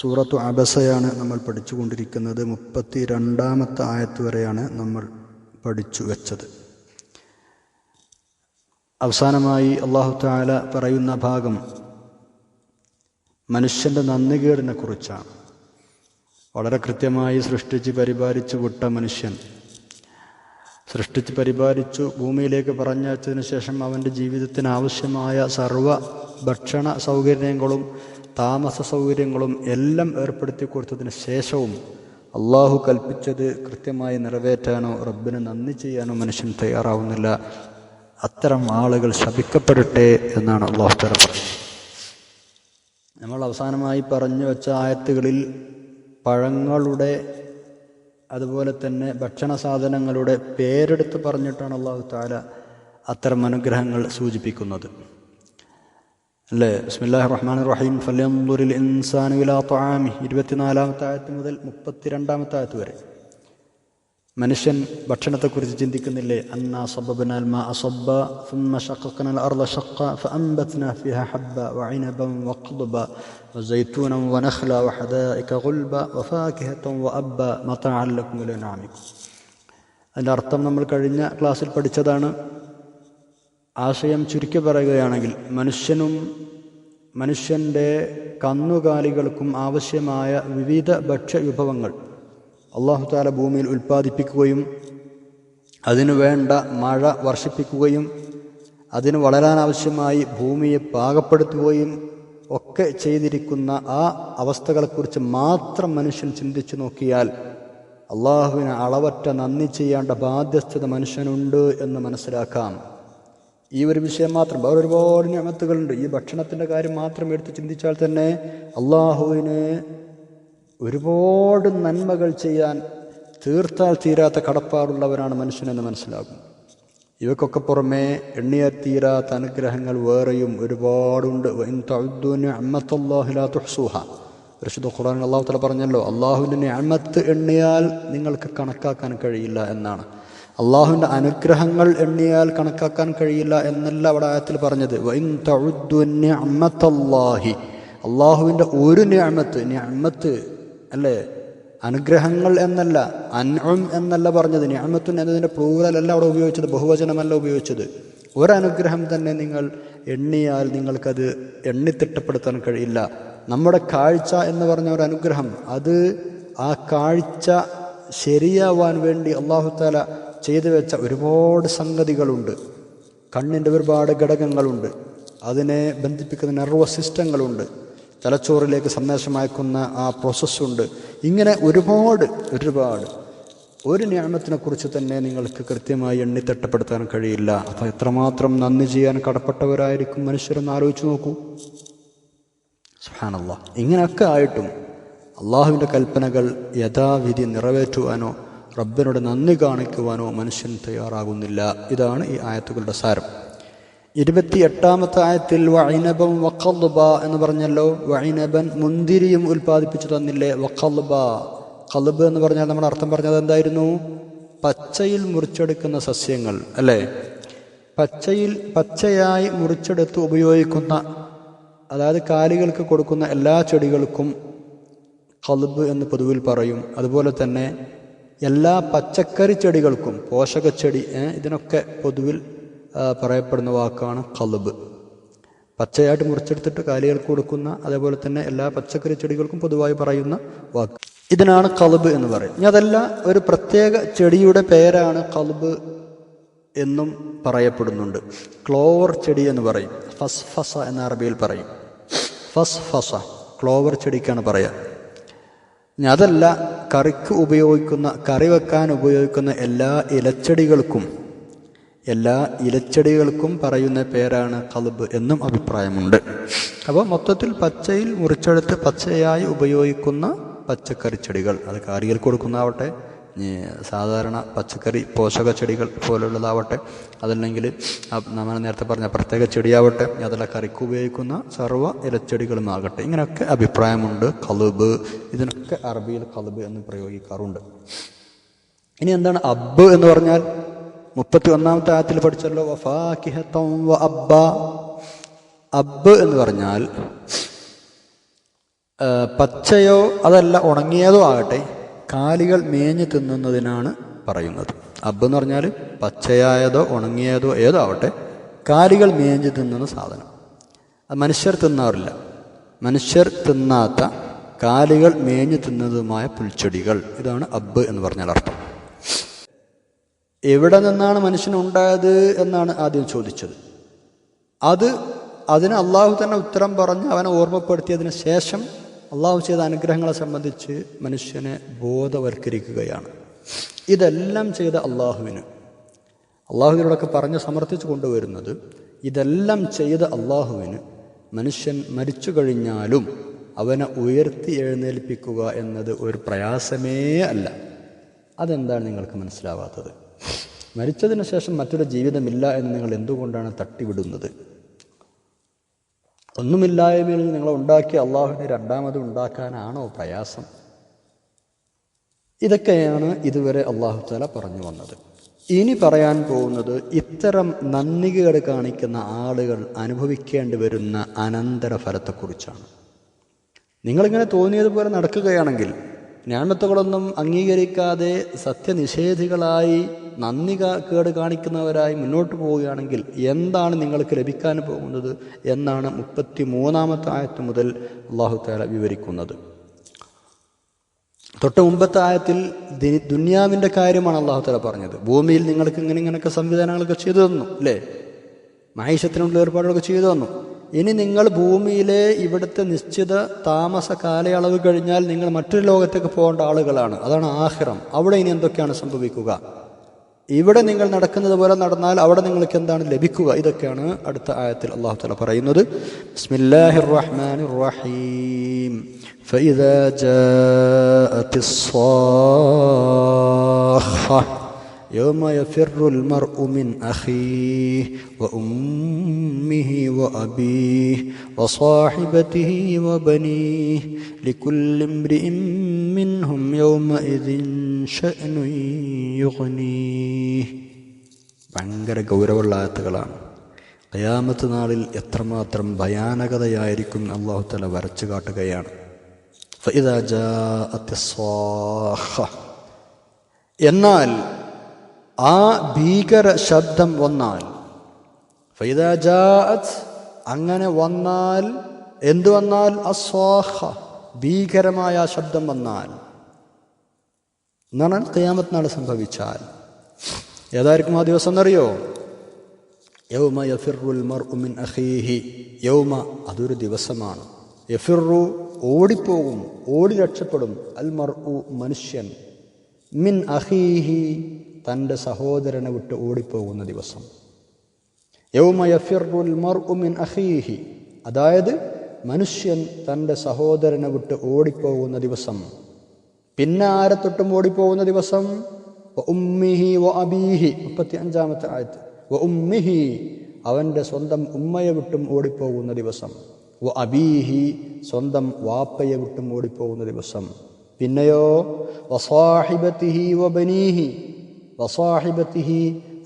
സൂറത്തു അബസയാണ് നമ്മൾ പഠിച്ചുകൊണ്ടിരിക്കുന്നത്. മുപ്പത്തി രണ്ടാമത്തെ ആയത്ത് വരെയാണ് നമ്മൾ പഠിച്ചു വെച്ചത്. അവസാനമായി അള്ളാഹു താല പറയുന്ന ഭാഗം മനുഷ്യന്റെ നന്ദികേടിനെ കുറിച്ചാണ്. വളരെ കൃത്യമായി സൃഷ്ടിച്ച് പരിപാലിച്ചു വിട്ട മനുഷ്യൻ. സൃഷ്ടിച്ച് പരിപാലിച്ചു ഭൂമിയിലേക്ക് പറഞ്ഞയച്ചതിന് ശേഷം അവന്റെ ജീവിതത്തിന് ആവശ്യമായ സർവ ഭക്ഷണ സൗകര്യങ്ങളും താമസ സൗകര്യങ്ങളും എല്ലാം ഏർപ്പെടുത്തി കൊടുത്തതിന് ശേഷവും അള്ളാഹു കൽപ്പിച്ചത് കൃത്യമായി നിറവേറ്റാനോ റബ്ബിന് നന്ദി ചെയ്യാനോ മനുഷ്യൻ തയ്യാറാവുന്നില്ല. അത്തരം ആളുകൾ ശപിക്കപ്പെടട്ടെ എന്നാണ് അള്ളാഹു തല നമ്മൾ അവസാനമായി പറഞ്ഞു വെച്ച ആയത്തുകളിൽ പഴങ്ങളുടെ അതുപോലെ തന്നെ ഭക്ഷണ സാധനങ്ങളുടെ പേരെടുത്ത് പറഞ്ഞിട്ടാണ് അള്ളാഹു താല അത്തരം അനുഗ്രഹങ്ങൾ സൂചിപ്പിക്കുന്നത്. അല്ലേ ബിസ്മില്ലാഹി റഹ്മാൻ റഹീം ഫലംദുരിൽ ഇൻസാനു ഇലാ ത്വാമി ഇരുപത്തിനാലാമത്തെ ആയത്ത് മുതൽ മുപ്പത്തിരണ്ടാമത്തെ ആയത്ത് വരെ മനുഷ്യൻ ഭക്ഷണത്തെക്കുറിച്ച് ചിന്തിക്കുന്നില്ലേ അന്നാ സബബനാൽ മാ അസബ്ബ ثم شققنا الأرض شقا فأنبتنا فيها حبا وعنبا وقضبا وزيتونا ونخلا وحدائق غلبا وفاكهة وأبا متاعا لكم ولأنعامكم അതിൻ്റെ അർത്ഥം നമ്മൾ കഴിഞ്ഞ ക്ലാസ്സിൽ പഠിച്ചതാണ് ആശയം ചുരുക്കി പറയുകയാണെങ്കിൽ മനുഷ്യനും മനുഷ്യന്റെ കന്നുകാലികൾക്കും ആവശ്യമായ വിവിധ ഭക്ഷ്യവിഭവങ്ങൾ അള്ളാഹു താല ഭൂമിയിൽ ഉൽപ്പാദിപ്പിക്കുകയും അതിനു വേണ്ട മഴ വർഷിപ്പിക്കുകയും അതിന് വളരാനാവശ്യമായി ഭൂമിയെ പാകപ്പെടുത്തുകയും ഒക്കെ ചെയ്തിരിക്കുന്ന ആ അവസ്ഥകളെക്കുറിച്ച് മാത്രം മനുഷ്യൻ ചിന്തിച്ചു നോക്കിയാൽ അള്ളാഹുവിന് അളവറ്റ നന്ദി ചെയ്യേണ്ട ബാധ്യസ്ഥത മനുഷ്യനുണ്ട് എന്ന് മനസ്സിലാക്കാം. ഈ ഒരു വിഷയം മാത്രം വേറെ ഒരുപാട് ഞമത്തുകളുണ്ട്. ഈ ഭക്ഷണത്തിന്റെ കാര്യം മാത്രം എടുത്ത് ചിന്തിച്ചാൽ തന്നെ അള്ളാഹുവിന് ഒരുപാട് നന്മകൾ ചെയ്യാൻ തീർത്താൽ തീരാത്ത കടപ്പാടുള്ളവരാണ് മനുഷ്യനെന്ന് മനസ്സിലാകും. ഇവക്കൊക്കെ പുറമെ എണ്ണിയാൽ തീരാത്ത അനുഗ്രഹങ്ങൾ വേറെയും ഒരുപാടുണ്ട്. പരിശുദ്ധ ഖുറാൻ അള്ളാഹു തല പറഞ്ഞല്ലോ അള്ളാഹുവിന്റെ അമ്മത്ത് എണ്ണിയാൽ നിങ്ങൾക്ക് കണക്കാക്കാൻ കഴിയില്ല എന്നാണ്. അള്ളാഹുവിന്റെ അനുഗ്രഹങ്ങൾ എണ്ണിയാൽ കണക്കാക്കാൻ കഴിയില്ല എന്നല്ല അവിടെ ആയത്തിൽ പറഞ്ഞത്. അള്ളാഹുവിന്റെ ഒരു ഞാമത്ത് ഞാമത്ത് അല്ലേ? അനുഗ്രഹങ്ങൾ എന്നല്ല അൻഉം എന്നല്ല പറഞ്ഞത്. ഞാമത്തുൻ എന്നതിന്റെ പ്ലൂറലല്ല അവിടെ ഉപയോഗിച്ചത് ബഹുവചനമല്ല ഉപയോഗിച്ചത്. ഒരനുഗ്രഹം തന്നെ നിങ്ങൾ എണ്ണിയാൽ നിങ്ങൾക്കത് എണ്ണിത്തിട്ടപ്പെടുത്താൻ കഴിയില്ല. നമ്മുടെ കാഴ്ച എന്ന് പറഞ്ഞ ഒരു അനുഗ്രഹം അത് ആ കാഴ്ച ശരിയാവാൻ വേണ്ടി അള്ളാഹുത്താല ചെയ്തു വെച്ച ഒരുപാട് സംഗതികളുണ്ട്. കണ്ണിന്റെ ഒരുപാട് ഘടകങ്ങളുണ്ട്. അതിനെ ബന്ധിപ്പിക്കുന്ന നെർവസ് സിസ്റ്റങ്ങളുണ്ട്. തലച്ചോറിലേക്ക് സന്ദേശം അയക്കുന്ന ആ പ്രോസസ്സുണ്ട്. ഇങ്ങനെ ഒരുപാട് ഒരുപാട്. ഒരു ഞാമത്തിനെക്കുറിച്ച് തന്നെ നിങ്ങൾക്ക് കൃത്യമായി എണ്ണിത്തട്ടപ്പെടുത്താൻ കഴിയില്ല. അപ്പോൾ എത്രമാത്രം നന്ദി ചെയ്യാൻ കടപ്പെട്ടവരായിരിക്കും മനുഷ്യരെന്ന് ആലോചിച്ച് നോക്കൂ. സുഹാനല്ല ഇങ്ങനെയൊക്കെ ആയിട്ടും അള്ളാഹുവിന്റെ കൽപ്പനകൾ യഥാവിധി നിറവേറ്റുവാനോ റബ്ബിനോട് നന്ദി കാണിക്കുവാനോ മനുഷ്യൻ തയ്യാറാകുന്നില്ല. ഇതാണ് ഈ ആയത്തുകളുടെ സാരം. ഇരുപത്തി എട്ടാമത്തെ ആയത്തിൽ വൈനബം വക്കൽബ എന്ന് പറഞ്ഞല്ലോ. വൈനബൻ മുന്തിരിയും ഉൽപ്പാദിപ്പിച്ചു തന്നില്ലേ? വക്കൽബ കൽബ് എന്ന് പറഞ്ഞാൽ നമ്മുടെ അർത്ഥം പറഞ്ഞത് എന്തായിരുന്നു? പച്ചയിൽ മുറിച്ചെടുക്കുന്ന സസ്യങ്ങൾ അല്ലേ? പച്ചയിൽ പച്ചയായി മുറിച്ചെടുത്ത് ഉപയോഗിക്കുന്ന അതായത് കാലികൾക്ക് കൊടുക്കുന്ന എല്ലാ ചെടികൾക്കും കൽബ് എന്ന് പൊതുവിൽ പറയും. അതുപോലെ തന്നെ എല്ലാ പച്ചക്കറി ചെടികൾക്കും പോഷകച്ചെടി ഇതിനൊക്കെ പൊതുവിൽ പറയപ്പെടുന്ന വാക്കാണ് കളുബ് പച്ചയായിട്ട് മുറിച്ചെടുത്തിട്ട് കാലികൾക്ക് കൊടുക്കുന്ന അതേപോലെ തന്നെ എല്ലാ പച്ചക്കറി ചെടികൾക്കും പൊതുവായി പറയുന്ന വാക്ക്. ഇതിനാണ് കളുബ് എന്ന് പറയും ഇനി അതല്ല ഒരു പ്രത്യേക ചെടിയുടെ പേരാണ് കളുബ് എന്നും പറയപ്പെടുന്നുണ്ട്. ക്ലോവർ ചെടി എന്ന് പറയും. ഫസ്ഫസ എന്ന അറബിയിൽ പറയും. ഫസ്ഫസ ക്ലോവർ ചെടിക്കാണ് പറയുക അതല്ല കറിക്ക് ഉപയോഗിക്കുന്ന കറി വെക്കാൻ ഉപയോഗിക്കുന്ന എല്ലാ ഇലച്ചെടികൾക്കും എല്ലാ ഇലച്ചെടികൾക്കും പറയുന്ന പേരാണ് കളുബ് എന്നും അഭിപ്രായമുണ്ട്. അപ്പോൾ മൊത്തത്തിൽ പച്ചയിൽ മുറിച്ചെടുത്ത് പച്ചയായി ഉപയോഗിക്കുന്ന പച്ചക്കറി ചെടികൾ അത് കാരികൾ കൊടുക്കുന്നതാവട്ടെ ഇനി സാധാരണ പച്ചക്കറി പോഷക ചെടികൾ പോലുള്ളതാവട്ടെ അതല്ലെങ്കിൽ നമ്മൾ നേരത്തെ പറഞ്ഞ പ്രത്യേക ചെടിയാവട്ടെ അതല്ല കറിക്ക് ഉപയോഗിക്കുന്ന സർവ ഇലച്ചെടികളുമാകട്ടെ ഇങ്ങനെയൊക്കെ അഭിപ്രായമുണ്ട്. കലുബ് ഇതിനൊക്കെ അറബിയിൽ കലുബ് എന്ന് പ്രയോഗിക്കാറുണ്ട്. ഇനി എന്താണ് അബ്ബ് എന്ന് പറഞ്ഞാൽ? മുപ്പത്തി ഒന്നാമത്തെ ആയത്തിൽ പഠിച്ചല്ലോ അബ്ബ. അബ്ബ് എന്ന് പറഞ്ഞാൽ പച്ചയോ അതല്ല ഉണങ്ങിയതോ ആകട്ടെ കാലികൾ മേഞ്ഞു തിന്നുന്നതിനാണ് പറയുന്നത്. അബ് എന്ന് പറഞ്ഞാൽ പച്ചയായതോ ഉണങ്ങിയതോ ഏതോ ആവട്ടെ കാലികൾ മേഞ്ഞു തിന്നുന്ന സാധനം. അത് മനുഷ്യർ തിന്നാറില്ല. മനുഷ്യർ തിന്നാത്ത കാലികൾ മേഞ്ഞു തിന്നതുമായ പുൽച്ചെടികൾ. ഇതാണ് അബ് എന്ന് പറഞ്ഞാൽ അർത്ഥം. എവിടെ നിന്നാണ് മനുഷ്യനുണ്ടായത് എന്നാണ് ആദ്യം ചോദിച്ചത്. അത് അതിന് അള്ളാഹു തന്നെ ഉത്തരം പറഞ്ഞ് അവനെ ഓർമ്മപ്പെടുത്തിയതിന് ശേഷം അള്ളാഹു ചെയ്ത അനുഗ്രഹങ്ങളെ സംബന്ധിച്ച് മനുഷ്യനെ ബോധവൽക്കരിക്കുകയാണ്. ഇതെല്ലാം ചെയ്ത അള്ളാഹുവിന്. അള്ളാഹുവിനോടൊക്കെ പറഞ്ഞ് സമർത്ഥിച്ചു കൊണ്ടുവരുന്നത് ഇതെല്ലാം ചെയ്ത അള്ളാഹുവിന് മനുഷ്യൻ മരിച്ചു കഴിഞ്ഞാലും അവനെ ഉയർത്തി എഴുന്നേൽപ്പിക്കുക എന്നത് ഒരു പ്രയാസമേ അല്ല. അതെന്താണ് നിങ്ങൾക്ക് മനസ്സിലാവാത്തത്? മരിച്ചതിന് ശേഷം മറ്റൊരു ജീവിതമില്ല എന്ന് നിങ്ങൾ എന്തുകൊണ്ടാണ് തട്ടിവിടുന്നത്? ഒന്നുമില്ലായ്മയിൽ നിങ്ങളെ ഉണ്ടാക്കി അള്ളാഹുവിനെ രണ്ടാമത് ഉണ്ടാക്കാനാണോ പ്രയാസം? ഇതൊക്കെയാണ് ഇതുവരെ അള്ളാഹു താല പറഞ്ഞു വന്നത്. ഇനി പറയാൻ പോകുന്നത് ഇത്തരം നന്ദികേട് കാണിക്കുന്ന ആളുകൾ അനുഭവിക്കേണ്ടി വരുന്ന അനന്തരഫലത്തെക്കുറിച്ചാണ്. നിങ്ങളിങ്ങനെ തോന്നിയതുപോലെ നടക്കുകയാണെങ്കിൽ ഞാനത്തുകളൊന്നും അംഗീകരിക്കാതെ സത്യനിഷേധികളായി നന്ദി കേട് കാണിക്കുന്നവരായി മുന്നോട്ട് പോവുകയാണെങ്കിൽ എന്താണ് നിങ്ങൾക്ക് ലഭിക്കാൻ പോകുന്നത് എന്നാണ് മുപ്പത്തി മൂന്നാമത്തെ ആയത്ത് മുതൽ അള്ളാഹു താല വിവരിക്കുന്നത്. തൊട്ട് മുമ്പത്തെ ആയത്തിൽ ദുന്യാവിന്റെ കാര്യമാണ് അള്ളാഹു താല പറഞ്ഞത്. ഭൂമിയിൽ നിങ്ങൾക്ക് ഇങ്ങനെ ഇങ്ങനെയൊക്കെ സംവിധാനങ്ങളൊക്കെ ചെയ്തു തന്നു അല്ലേ? മഹേഷത്തിനുള്ള ഏർപ്പാടുകളൊക്കെ ചെയ്തു തന്നു. ഇനി നിങ്ങൾ ഭൂമിയിലെ ഇവിടുത്തെ നിശ്ചിത താമസ കാലയളവ് കഴിഞ്ഞാൽ നിങ്ങൾ മറ്റൊരു ലോകത്തേക്ക് പോകേണ്ട ആളുകളാണ്. അതാണ് ആഹ്റം. അവിടെ ഇനി എന്തൊക്കെയാണ് സംഭവിക്കുക? ഇവിടെ നിങ്ങൾ നടക്കുന്നത് പോലെ നടന്നാൽ അവിടെ നിങ്ങൾക്ക് എന്താണ് ലഭിക്കുക ഇതൊക്കെയാണ് അടുത്ത ആയത്തിൽ അള്ളാഹു തല പറയുന്നത് ബിസ്മില്ലാഹിർ റഹ്മാനിർ റഹീം فإذا جاءت الصاخة يوم يفر المرء من أخيه وأمه وأبيه وصاحبته وبنيه لكل امرئ منهم يومئذ شأن يغنيه ഭയങ്കര ഗൗരവമുള്ള ആയത്തുകളാണ് കയാമത്ത് നാളിൽ എത്രമാത്രം ഭയാനകതയായിരിക്കും അള്ളാഹു തല വരച്ചു കാട്ടുകയാണ് فإذا جاءت الصاخة എന്നാൽ ആ ഭീകര ശബ്ദം വന്നാൽ ഫൈദ ജാഅത്ത് അങ്ങനെ വന്നാൽ എന്തു വന്നാൽ അസ്വാഹ ഭീകരമായ ആ ശബ്ദം വന്നാൽ എന്നാണ് കയ്യാമത്ത് നാൾ സംഭവിച്ചാൽ ഏതായിരിക്കും ആ ദിവസം എന്നറിയോ? യൗമ യഫിറുൽ മർ ഉമിൻ അഹീഹി യൗമ അതൊരു ദിവസമാണ്. യഫിറു ഓടിപ്പോകും ഓടി രക്ഷപ്പെടും. അൽ മർ ഉ മനുഷ്യൻ മിൻ അഹീഹി തന്റെ സഹോദരനെ വിട്ട് ഓടിപ്പോകുന്ന ദിവസം. യൗമ യഫിറുൽ മർ ഉമിൻ അഹീഹി അതായത് മനുഷ്യൻ തന്റെ സഹോദരനെ വിട്ട് ഓടിപ്പോകുന്ന ദിവസം. പിന്നെ ആരെ തൊട്ടും ഓടിപ്പോകുന്ന ദിവസം ഉമ്മിഹി വ അബീഹി മുപ്പത്തി അഞ്ചാമത്തെ ആയത്ത് വ ഉമ്മിഹി അവന്റെ സ്വന്തം ഉമ്മയെ വിട്ടും ഓടിപ്പോകുന്ന ദിവസം വ അബീഹി സ്വന്തം വാപ്പയെ വിട്ടും ഓടിപ്പോകുന്ന ദിവസം. പിന്നെയോ വസാഹിബത്തിഹി വ ബനീഹി വസാഹിബത്തിഹി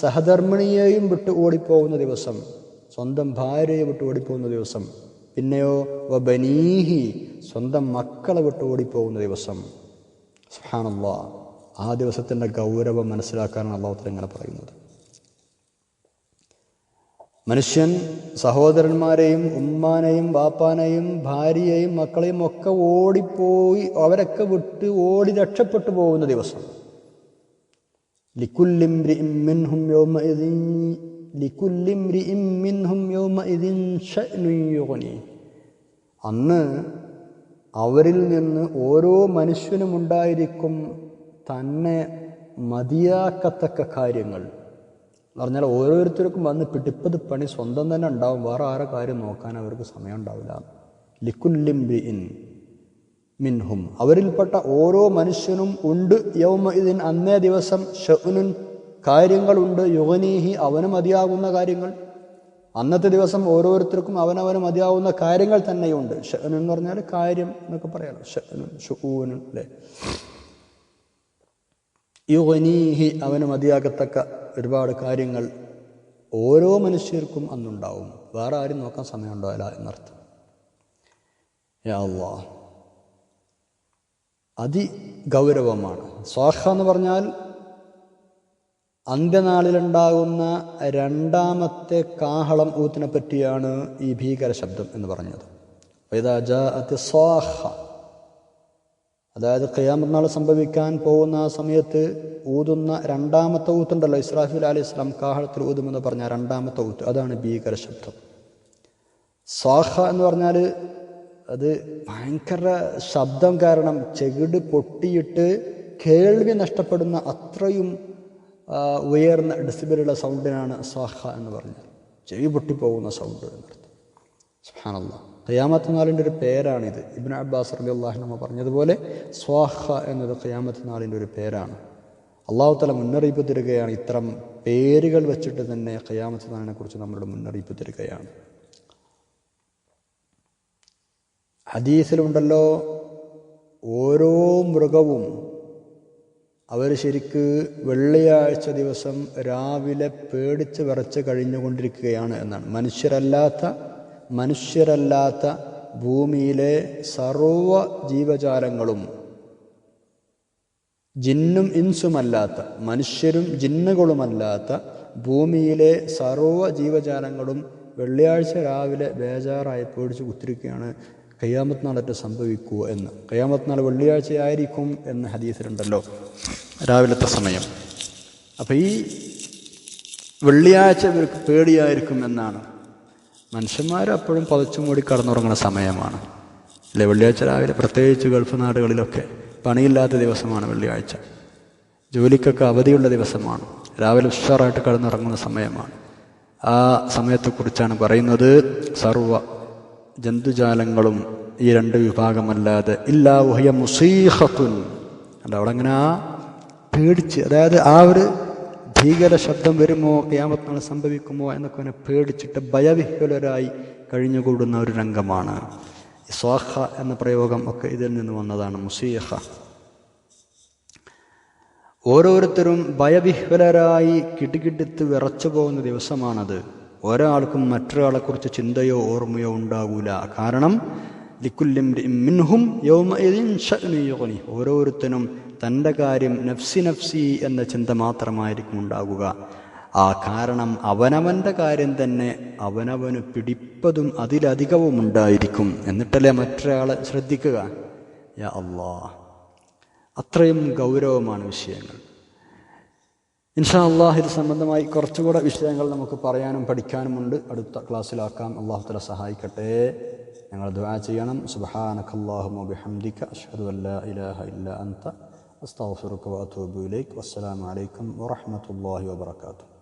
സഹധർമ്മിണിയെയും വിട്ട് ഓടിപ്പോകുന്ന ദിവസം സ്വന്തം ഭാര്യയെ വിട്ട് ഓടിപ്പോകുന്ന ദിവസം. പിന്നെയോ വ ബനീഹി സ്വന്തം മക്കളെ വിട്ട് ഓടിപ്പോകുന്ന ദിവസം. സുഹാനല്ലാ ആ ദിവസത്തിന്റെ ഗൗരവം മനസ്സിലാക്കാനാണ് അള്ളാഹുത്തല ഇങ്ങനെ പറയുന്നത്. മനുഷ്യൻ സഹോദരന്മാരെയും ഉമ്മാനെയും ബാപ്പാനെയും ഭാര്യയെയും മക്കളെയും ഒക്കെ ഓടിപ്പോയി അവരൊക്കെ വിട്ട് ഓടി രക്ഷപ്പെട്ടു പോകുന്ന ദിവസം. അന്ന് അവരിൽ നിന്ന് ഓരോ മനുഷ്യനും ഉണ്ടായിരിക്കും തന്നെ മതിയാക്കത്തക്ക കാര്യങ്ങൾ. പറഞ്ഞാൽ ഓരോരുത്തർക്കും വന്ന് പിടിപ്പത് പണി സ്വന്തം തന്നെ ഉണ്ടാവും. വേറെ ആരെ കാര്യം നോക്കാൻ അവർക്ക് സമയം ഉണ്ടാവില്ല. ലിക്കുല്ലിംബ്രിഇൻ മിൻഹും. അവരിൽപ്പെട്ട ഓരോ മനുഷ്യനും ഉണ്ട്. യൗമ ഇതിൻ അന്നേ ദിവസം ഷഉനുൻ കാര്യങ്ങളുണ്ട്. യുഗനീഹി അവന് മതിയാകുന്ന കാര്യങ്ങൾ. അന്നത്തെ ദിവസം ഓരോരുത്തർക്കും അവനവന് മതിയാവുന്ന കാര്യങ്ങൾ തന്നെയുണ്ട്. ഷനു എന്ന് പറഞ്ഞാൽ കാര്യം എന്നൊക്കെ പറയാലോ ഷഅനുൻ ഷുഊനുൻ അല്ലേ? യുഗനീഹി അവന് മതിയാകത്തക്ക ഒരുപാട് കാര്യങ്ങൾ ഓരോ മനുഷ്യർക്കും അന്നുണ്ടാവും. വേറെ ആരും നോക്കാൻ സമയം ഉണ്ടാവില്ല എന്നർത്ഥം. അല്ലാ അതിഗൗരവമാണ്. സ്വാഹ എന്ന് പറഞ്ഞാൽ അന്ത്യനാളിലുണ്ടാകുന്ന രണ്ടാമത്തെ കാഹളം ഊത്തിനെ പറ്റിയാണ് ഈ ഭീകര ശബ്ദം എന്ന് പറഞ്ഞത്. സ്വാഹ. അതായത് ഖിയാമത്ത് നാൾ സംഭവിക്കാൻ പോകുന്ന ആ സമയത്ത് ഊതുന്ന രണ്ടാമത്തെ ഊത്തുണ്ടല്ലോ ഇസ്രാഫിൽ അലി ഇസ്ലാം കാഹളത്തിൽ ഊതുമെന്ന് പറഞ്ഞ രണ്ടാമത്തെ ഊത്ത് അതാണ് ഭീകര ശബ്ദം. സ്വാഹ എന്ന് പറഞ്ഞാൽ അത് ഭയങ്കര ശബ്ദം കാരണം ചെകിട് പൊട്ടിയിട്ട് കേൾവി നഷ്ടപ്പെടുന്ന അത്രയും ഉയർന്ന ഡെസിബിലുള്ള സൗണ്ടിനാണ് സ്വാഹ എന്ന് പറഞ്ഞത്. ചെവി പൊട്ടിപ്പോകുന്ന സൗണ്ട് എന്നർത്ഥം സുഹാനല്ല ഖിയാമത്ത് നാളിന്റെ ഒരു പേരാണിത്. ഇബിൻ അബ്ബാസ് അലി അള്ളാഹിനമ്മ പറഞ്ഞതുപോലെ സ്വാഹ എന്നത് ഖിയാമത്ത് നാളിന്റെ ഒരു പേരാണ്. അള്ളാഹു തല മുന്നറിയിപ്പ് തരികയാണ്. ഇത്തരം പേരുകൾ വെച്ചിട്ട് തന്നെ ഖിയാമത്ത് നാളിനെ കുറിച്ച് നമ്മളോട് മുന്നറിയിപ്പ് തരികയാണ്. ഹദീസിലുണ്ടല്ലോ ഓരോ മൃഗവും അവർ ശരിക്ക് വെള്ളിയാഴ്ച ദിവസം രാവിലെ പേടിച്ച് വിറച്ച് കഴിഞ്ഞുകൊണ്ടിരിക്കുകയാണ് എന്നാണ്. മനുഷ്യരല്ലാത്ത മനുഷ്യരല്ലാത്ത ഭൂമിയിലെ സർവ ജീവജാലങ്ങളും ജിന്നും ഇൻസുമല്ലാത്ത മനുഷ്യരും ജിന്നുകളുമല്ലാത്ത ഭൂമിയിലെ സർവ ജീവജാലങ്ങളും വെള്ളിയാഴ്ച രാവിലെ ബേജാറായി പേടിച്ച് കുത്തിരിക്കുകയാണ്. കയ്യാമത്ത് നാളറ്റ് സംഭവിക്കൂ എന്ന്. കയ്യാമത്ത് നാൾ വെള്ളിയാഴ്ചയായിരിക്കും എന്ന് ഹദീസിലുണ്ടല്ലോ. രാവിലത്തെ സമയം. അപ്പോൾ ഈ വെള്ളിയാഴ്ച ഇവർക്ക് പേടിയായിരിക്കും എന്നാണ്. മനുഷ്യന്മാർ അപ്പോഴും പതച്ചു മൂടി കടന്നുറങ്ങുന്ന സമയമാണ്. അല്ലെ വെള്ളിയാഴ്ച രാവിലെ പ്രത്യേകിച്ച് ഗൾഫ് നാടുകളിലൊക്കെ പണിയില്ലാത്ത ദിവസമാണ് വെള്ളിയാഴ്ച. ജോലിക്കൊക്കെ അവധിയുള്ള ദിവസമാണ്. രാവിലെ ഉഷാറായിട്ട് കടന്നുറങ്ങുന്ന സമയമാണ്. ആ സമയത്തെക്കുറിച്ചാണ് പറയുന്നത് സർവ ജന്തുജാലങ്ങളും ഈ രണ്ട് വിഭാഗമല്ലാതെ. ഇല്ലാ ഉഹയ മുസീഹത്തുൻ. അല്ല അങ്ങനെ ആ പേടിച്ച്. അതായത് ആ ഒരു ഭീകര ശബ്ദം വരുമോ ക്യാമത്തങ്ങൾ സംഭവിക്കുമോ എന്നൊക്കെ അവനെ പേടിച്ചിട്ട് ഭയവിഹ്വലരായി കഴിഞ്ഞുകൂടുന്ന ഒരു രംഗമാണ്. സ്വാഹ എന്ന പ്രയോഗം ഒക്കെ ഇതിൽ നിന്ന് വന്നതാണ് മുസീഹ. ഓരോരുത്തരും ഭയവിഹ്വലരായി കിടുകിടുത്ത് വിറച്ചു പോകുന്ന ദിവസമാണത്. ഒരാൾക്കും മറ്റൊരാളെക്കുറിച്ച് ചിന്തയോ ഓർമ്മയോ ഉണ്ടാകൂല കാരണം ലിക്കുല്ലിംഹും യുഗ്നി. ഓരോരുത്തനും തന്റെ കാര്യം നഫ്സി നഫ്സി എന്ന ചിന്ത മാത്രമായിരിക്കും ഉണ്ടാകുക ആ കാരണം അവനവന്റെ കാര്യം തന്നെ അവനവന് പിടിപ്പതും അതിലധികവും ഉണ്ടായിരിക്കും. എന്നിട്ടല്ലേ മറ്റൊരാളെ ശ്രദ്ധിക്കുക? യാ അള്ളാ. അത്രയും ഗൗരവമാണ് വിഷയങ്ങൾ. ഇൻഷാ ഇത് സംബന്ധമായി കുറച്ചുകൂടെ വിഷയങ്ങൾ നമുക്ക് പറയാനും പഠിക്കാനുമുണ്ട്. അടുത്ത ക്ലാസ്സിലാക്കാം. അള്ളാഹു തല സഹായിക്കട്ടെ. ഞങ്ങൾ ദുആ ചെയ്യണം. സുബ്ഹാനകല്ലാഹുമ്മ ബിഹംദിക അഷ്ഹദു അല്ലാ ഇലാഹ ഇല്ല അൻത. അസ്തഗ്ഫിറുക വഅതൂബു ഇലൈക്. വസ്സലാമു അലൈക്കും വറഹ്മത്തുള്ളാഹി വബറകാതുഹു.